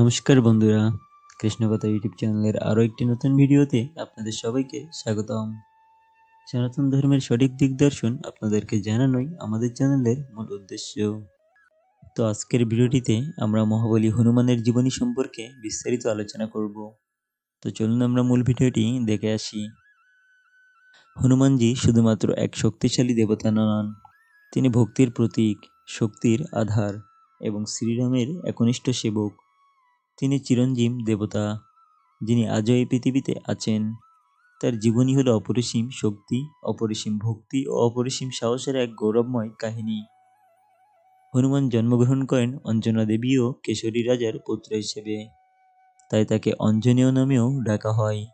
নমস্কার বন্ধুরা, কৃষ্ণকথা ইউটিউব চ্যানেলের আরও একটি নতুন ভিডিওতে আপনাদের সবাইকে স্বাগতম। সনাতন ধর্মের সঠিক দিগদর্শন আপনাদেরকে জানানোই আমাদের চ্যানেলের মূল উদ্দেশ্য। তো আজকের ভিডিওটিতে আমরা মহাবলী হনুমানের জীবনী সম্পর্কে বিস্তারিত আলোচনা করব। তো চলুন আমরা মূল ভিডিওটি দেখে আসি। হনুমানজি শুধুমাত্র এক শক্তিশালী দেবতা নন, তিনি ভক্তির প্রতীক, শক্তির আধার এবং শ্রীরামের একনিষ্ঠ সেবক। তিনি চিরঞ্জীব দেবতা, যিনি আজও এই পৃথিবীতে আছেন। তার জীবনী হলো অপরিসীম শক্তি, অপরিসীম ভক্তি ও অপরিসীম সাহসের এক গৌরবময় কাহিনী। হনুমান জন্মগ্রহণ করেন অঞ্জনা দেবী ও কেশরী রাজার পুত্র হিসেবে। তাই তাকে অঞ্জনীয় নামেও ডাকা হয়।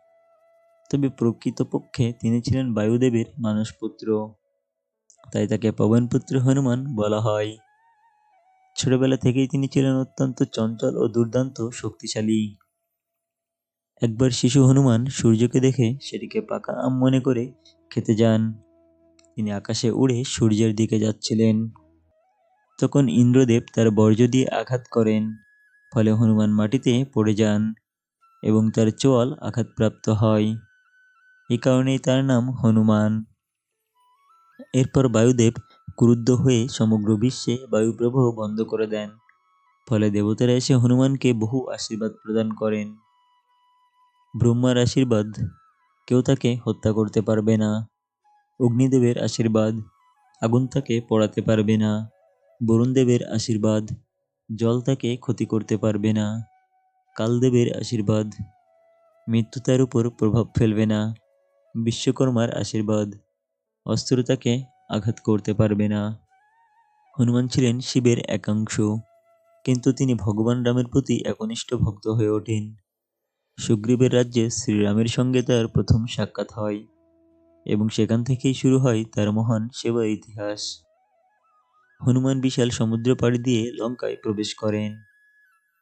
তবে প্রকৃতপক্ষে তিনি ছিলেন বায়ুদেবের মানসপুত্র। তাই তাকে পবনপুত্র হনুমান বলা হয়। ছোটবেলা থেকেই তিনি ছিলেন অত্যন্ত চঞ্চল ও দুর্দান্ত শক্তিশালী। একবার শিশু হনুমান সূর্যকে দেখে সেটিকে পাকা আম মনে করে খেতে যান। তিনি আকাশে উড়ে সূর্যের দিকে যাচ্ছিলেন। তখন ইন্দ্রদেব তার বর্জ্য দিয়ে আঘাত করেন, ফলে হনুমান মাটিতে পড়ে যান এবং তার চোয়াল আঘাতপ্রাপ্ত হয়। এই কারণেই তার নাম হনুমান। এরপর বায়ুদেব ক্রুদ্ধ হয়ে সমগ্র বিশ্বে বায়ুপ্রবাহ বন্ধ করে দেন। ফলে দেবতারা এসে হনুমানকে বহু আশীর্বাদ প্রদান করেন। ব্রহ্মার আশীর্বাদ, কেউ তাকে হত্যা করতে পারবে না। অগ্নিদেবের আশীর্বাদ, আগুন তাকে পড়াতে পারবে না। বরুণদেবের আশীর্বাদ, জল তাকে ক্ষতি করতে পারবে না। কালদেবের আশীর্বাদ, মৃত্যু তার উপর প্রভাব ফেলবে না। বিশ্বকর্মার আশীর্বাদ অস্ত্র তাকে আঘাত করতে পারবে না। হনুমান ছিলেন শিবের একাংশ, কিন্তু তিনি ভগবান রামের প্রতি একনিষ্ঠ ভক্ত হয়ে ওঠেন। সুগ্রীবের রাজ্যে শ্রীরামের সঙ্গে তার প্রথম সাক্ষাৎ হয়, এবং সেখান থেকেই শুরু হয় তার মহান সেবা ইতিহাস। হনুমান বিশাল সমুদ্র পাড়ি দিয়ে লঙ্কায় প্রবেশ করেন,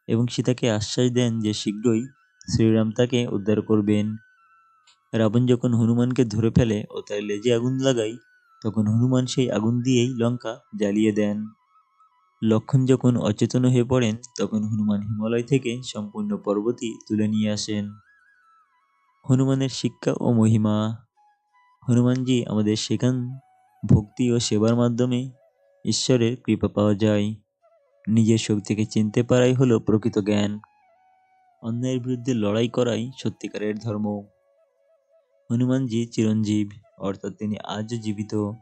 এবং সীতাকে আশ্বাস দেন যে শীঘ্রই শ্রীরাম তাকে উদ্ধার করবেন। রাবণ যখন হনুমানকে ধরে ফেলে ও তার লেজে আগুন লাগায় তখন হনুমান সেই আগুন দিয়েই লঙ্কা জ্বালিয়ে দেন। লক্ষণ যখন অচেতন হয়ে পড়েন, তখন হনুমান হিমালয় থেকে সম্পূর্ণ পর্বতই তুলে নিয়ে আসেন। হনুমানের শিক্ষা ও মহিমা। হনুমানজি আমাদের শেখান ভক্তি ও সেবার মাধ্যমে ঈশ্বরের কৃপা পাওয়া যায়। নিজের শক্তিকে চিনতে পারাই হলো প্রকৃত জ্ঞান। অন্যায়ের বিরুদ্ধে লড়াই করাই সত্যিকারের ধর্ম। হনুমানজি চিরঞ্জীব। অর্থাৎ তিনি আজও জীবিত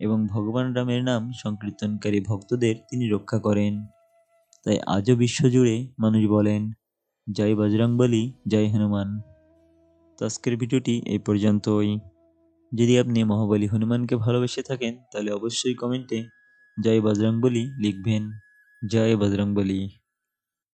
এবং ভগবান রামের নাম সংকীর্তনকারী ভক্তদের তিনি রক্ষা করেন। তাই আজও বিশ্বজুড়ে মানুষ বলেন, জয় বজরংবলী, জয় হনুমান। তো আজকের ভিডিওটি এই পর্যন্তই। যদি আপনি মহাবলী হনুমানকে ভালোবেসে থাকেন, তাহলে অবশ্যই কমেন্টে জয় বজরংবলী লিখবেন। জয় বজরংবলী।